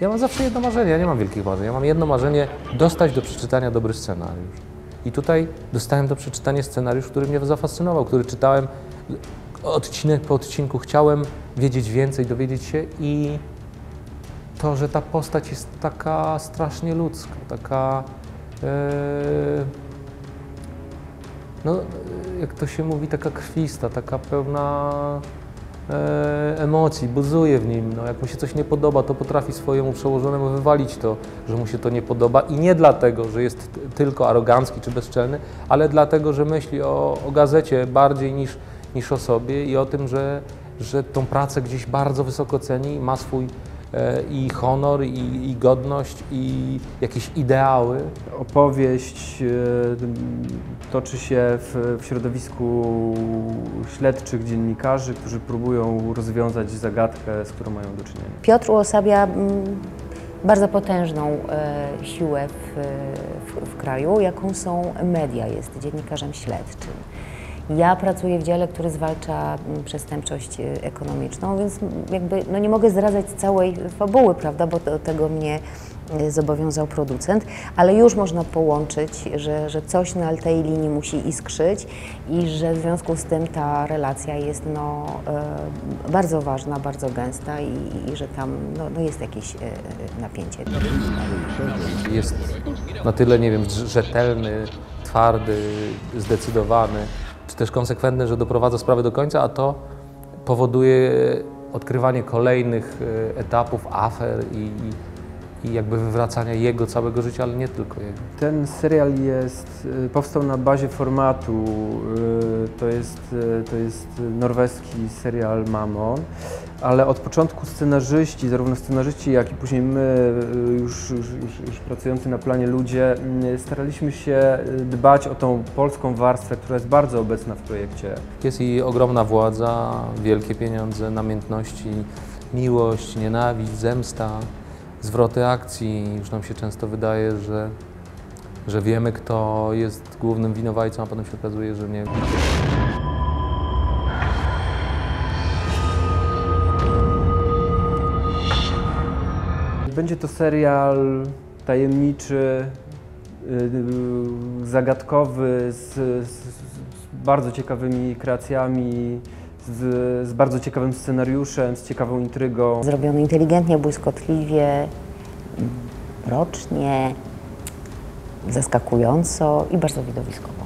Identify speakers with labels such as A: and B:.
A: Ja mam zawsze jedno marzenie, ja nie mam wielkich marzeń. Ja mam jedno marzenie, dostać do przeczytania dobry scenariusz. I tutaj dostałem do przeczytania scenariusz, który mnie zafascynował, który czytałem odcinek po odcinku. Chciałem wiedzieć więcej, dowiedzieć się i to, że ta postać jest taka strasznie ludzka, taka. e, no, jak to się mówi, taka krwista, taka pełna e, emocji, buzuje w nim. No, jak mu się coś nie podoba, to potrafi swojemu przełożonemu wywalić to, że mu się to nie podoba. I nie dlatego, że jest tylko arogancki czy bezczelny, ale dlatego, że myśli o, o gazecie bardziej niż, niż o sobie i o tym, że, że tą pracę gdzieś bardzo wysoko ceni, ma swój e, i honor, i, i godność, i jakieś ideały.
B: Opowieść e, toczy się w, w środowisku śledczych dziennikarzy, którzy próbują rozwiązać zagadkę, z którą mają do czynienia.
C: Piotr uosabia mm, bardzo potężną e, siłę w, w, w kraju, jaką są media. Jest dziennikarzem śledczym. Ja pracuję w dziale, który zwalcza mm, przestępczość e, ekonomiczną, więc mm, jakby no nie mogę zdradzać całej fabuły, prawda, bo do tego mnie e, zobowiązał producent, ale już można połączyć, że, że coś na tej linii musi iskrzyć i że w związku z tym ta relacja jest no, e, bardzo ważna, bardzo gęsta i, i że tam no, no jest jakieś napięcie.
A: jest na tyle, nie wiem, rzetelny, twardy, zdecydowany, czy też konsekwentny, że doprowadza sprawę do końca, a to powoduje odkrywanie kolejnych e, etapów, afer i, i, i jakby wywracania jego całego życia, ale nie tylko jego.
B: Ten serial jest, y, powstał na bazie formatu, y, to jest, y, to jest norweski serial Mamon, ale od początku scenarzyści, zarówno scenarzyści, jak i później my, już, już, już, pracujący na planie ludzie, staraliśmy się dbać o tą polską warstwę, która jest bardzo obecna w projekcie.
A: Jest i ogromna władza, wielkie pieniądze, namiętności, miłość, nienawiść, zemsta, zwroty akcji. Już nam się często wydaje, że, że wiemy, kto jest głównym winowajcą, a potem się okazuje, że nie.
B: Będzie to serial tajemniczy, yy, zagadkowy, z, z, z bardzo ciekawymi kreacjami, z, z bardzo ciekawym scenariuszem, z ciekawą intrygą.
C: Zrobiony inteligentnie, błyskotliwie, mrocznie, zaskakująco i bardzo widowiskowo.